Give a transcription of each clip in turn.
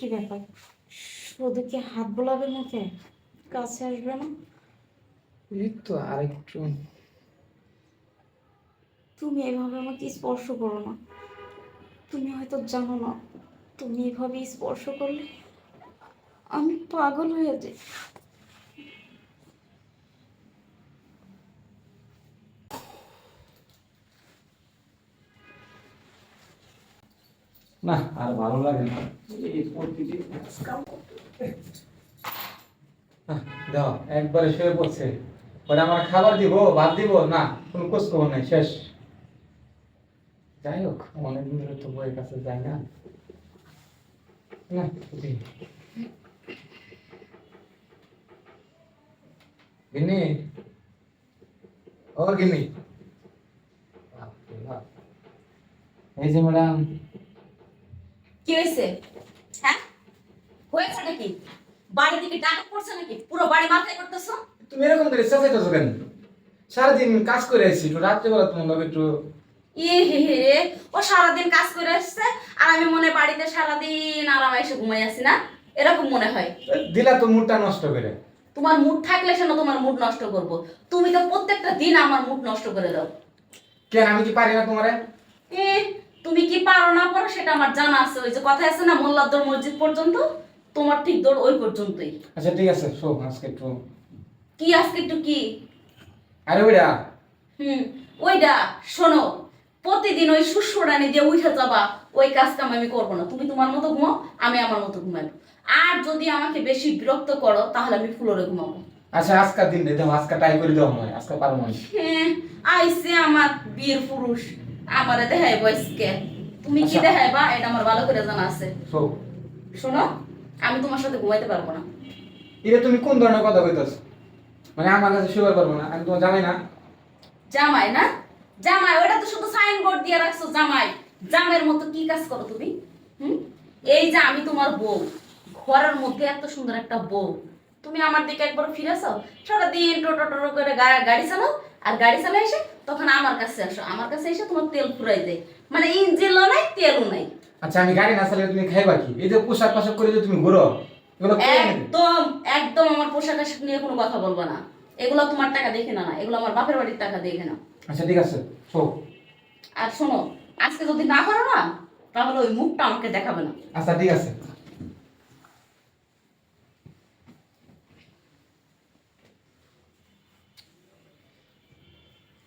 কি ব্যাপার? শুধু কি হাত বোলাবে মুখে কাছে আসবে না? এই তো আরেকটু। তুমি এভাবে আমাকে স্পর্শ করো না। তুমি হয়তো জানো না তুমি এভাবে স্পর্শ করলে আমি পাগল হয়ে যাই। না, আর ভালো লাগে না। দাও, একবারে শুয়ে পড়ছে। ওটা আমার খাবার দিব, ভাত দিব? না, কোনো খোঁজ খবর নাই, শেষ। যাই হোক, অনেকদিন ধরে তো বইয়ের কাছে যাই না। না দি। ও বাপ। এই যে ম্যাডাম কি হয়েছে? হ্যাঁ? হয়েছে নাকি? বাড়ি থেকে টাকা পড়ছে নাকি? পুরো বাড়ি মাথায় করতেছো? তুমি এরকম করে চেঁচাইতেছো কেন? সারাদিন কাজ করে আসছি একটু রাত্রেবেলা তোমার লগে একটু হে হে ও সারাদিন কাজ করে আসছে আর আমি মনে হয় বাড়িতে সারাদিন আরামে এসে ঘুমাই আছি না? এরকম মনে হয়। দিলা তো মুডটা নষ্ট করে। তোমার মুড থাকলে সেন তোমার মুড নষ্ট করব। তুমি তো প্রত্যেকটা দিন আমার মুড নষ্ট করে দাও। কেন আমি কি পারি না তোমারে? এ তুমি কি পারো না পারো সেটা আমার জানা আছে ওই যে কথা আছে না মোল্লাদ্দর মসজিদ পর্যন্ত তোমার ঠিক দৌড় ওই পর্যন্তই। আচ্ছা ঠিক আছে শো আজকে একটু কি আজকে একটু কি? আরে ওইটা হুম ওইটা শোনো প্রতিদিন ওই সুসুরানি দিয়ে উঠে যাবা ওই কাজ কাম আমি করব না। তুমি তোমার মতো ঘুমাও আমি আমার মতো ঘুমাবো আর যদি আমাকে বেশি বিরক্ত করো তাহলে আমি ফুলরে ঘুমাবো। আচ্ছা আজকার দিন রে দাও আজকে ট্রাই করে দেওয়া হয় আজকে পারব না। হ্যাঁ আইসে আমার বীর পুরুষ। আমারে দেখাই বয়সকে তুমি কি আচ্ছা। দেখাইবা? এটা আমার ভালো করে জানা আছে। শোনো আমি তোমার সাথে ঘুমাইতে পারব না। এটা তুমি কোন ধরনের কথা কইতাছ? মানে আমার কাছে শুয়ে পারব না আমি তোমার জানাই না। জামাই না? জামাই ওটা তো শুধু সাইনবোর্ড দিয়ে রাখছো জামাই। জামের মতো কি কাজ করো তুমি? হুম? এই যে আমি তোমার বউ ঘরের মধ্যে এত সুন্দর একটা বউ। তুমি আমার দিকে একবার ফিরেছো সারাদিন টোটো টোটো করে গাড়ি চালাও আর গাড়ি চালাই এসে তখন আমার কাছে আসো। আমার কাছে এসে তোমার তেল ফুরাই দেয়। মানে ইঞ্জিনও নাই তেলও নাই। আচ্ছা আমি গাড়ি না চালালে তুমি খাইবা কি? এই যে পোশাক পাশাক করে যে তুমি ঘুরো এগুলো? একদম একদম আমার পোশাক আশাক নিয়ে কোনো কথা বলব না। এগুলো তোমার টাকা দেখে না না এগুলো আমার বাপের বাড়ির টাকা দেখে না আচ্ছা ঠিক আছে শো আর শোনো আজকে যদি না পারো না তাহলে ওই মুখটা আমাকে দেখাবে না। আচ্ছা ঠিক আছে।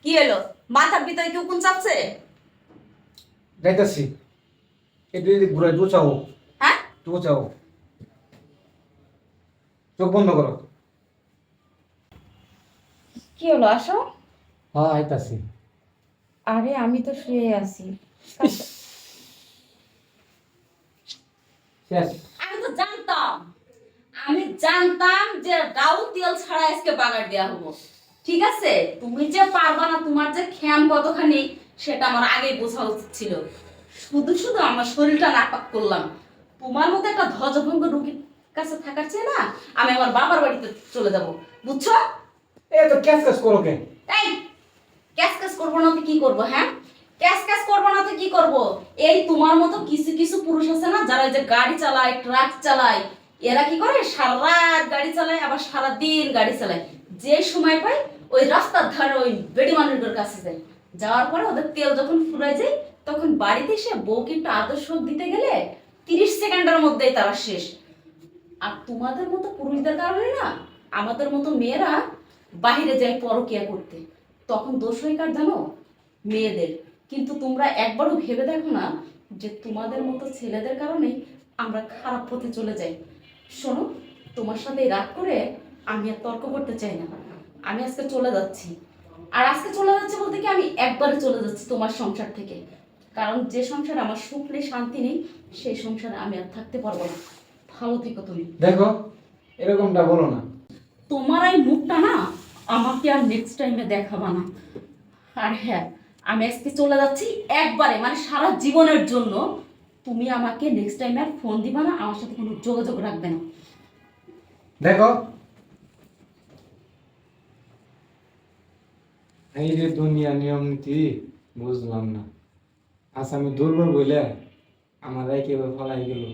কি এলো মাথার ভিতরে কেউ কোন চাপছে? যাইতাছি। একটু যদি ঘুরে দোচাও হ্যাঁ? দোচাও চোখ বন্ধ করো। কি হলো আসো? হ্যাঁ আইতাছি। আরে আমি তো শুয়ে আছি। আমি তো জানতাম। আমি জানতাম যে ডাউল তেল ছাড়া আজকে বাগার দেওয়া হব। ঠিক আছে? তুমি যে পারবা না তোমার যে খ্যাম কতখানি সেটা আমার আগেই বোঝা উচিত ছিল। শুধু শুধু আমার শরীরটা নাপাক করলাম। তোমার মতো একটা ধ্বজভঙ্গ রুগীর কাছে থাকার চেয়ে না আমি আমার বাবার বাড়িতে চলে যাব। বুঝছ? এ তো ক্যাশ ক্যাশ করো কেন? এই ক্যাশ ক্যাশ করব না তো কি করব হ্যাঁ? ক্যাশ ক্যাশ করব না তো কি করব? এই তোমার মতো কিছু কিছু পুরুষ আছে না যারা যে গাড়ি চালায় ট্রাক চালায় এরা কি করে? সারা রাত গাড়ি চালায় আবার সারা দিন গাড়ি চালায়। যে সময় পায় ওই রাস্তার ধারে ওই বেডি মানুষদের কাছে যায় যাওয়ার পরে ওদের তেল যখন ফুরায় যায়, তখন বাড়িতে এসে বউকে একটু আদর্শ দিতে গেলে তিরিশ সেকেন্ডের মধ্যেই তারা শেষ। আর তোমাদের মতো পুরুষদের কারণে না, আমাদের মতো মেয়েরা বাইরে যায় পরকিয়া করতে। তখন দোষ হয় কার জানো? মেয়েদের। কিন্তু তোমরা একবারও ভেবে দেখো না যে তোমাদের মতো ছেলেদের কারণেই আমরা খারাপ পথে চলে যাই। শোনো, তোমার সাথে রাগ করে আমি আর তর্ক করতে চাই না। আমি আজকে চলে যাচ্ছি। আর আজকে চলে যাচ্ছে বলতে কি আমি একবারে চলে যাচ্ছি তোমার সংসার থেকে। কারণ যে সংসার আমার সুখ নেই শান্তি নেই সেই সংসারে আমি আর থাকতে পারব না। ভালো থেকো তুমি। দেখো এরকমটা বলো না। তোমার এই মুখটা না আমাকে আর নেক্সট টাইমে দেখাবা না। আর হ্যাঁ আমি আজকে চলে যাচ্ছি একবারে মানে সারা জীবনের জন্য। তুমি আমাকে নেক্সট টাইমে আর ফোন দিবা না আমার সাথে কোনো যোগাযোগ রাখবে না। দেখো এই যে দুনিয়া নিয়ম নীতি, বুঝলাম না। আচ্ছা আমি দুর্বল বলে আমার একেবারে ফলাই গেল?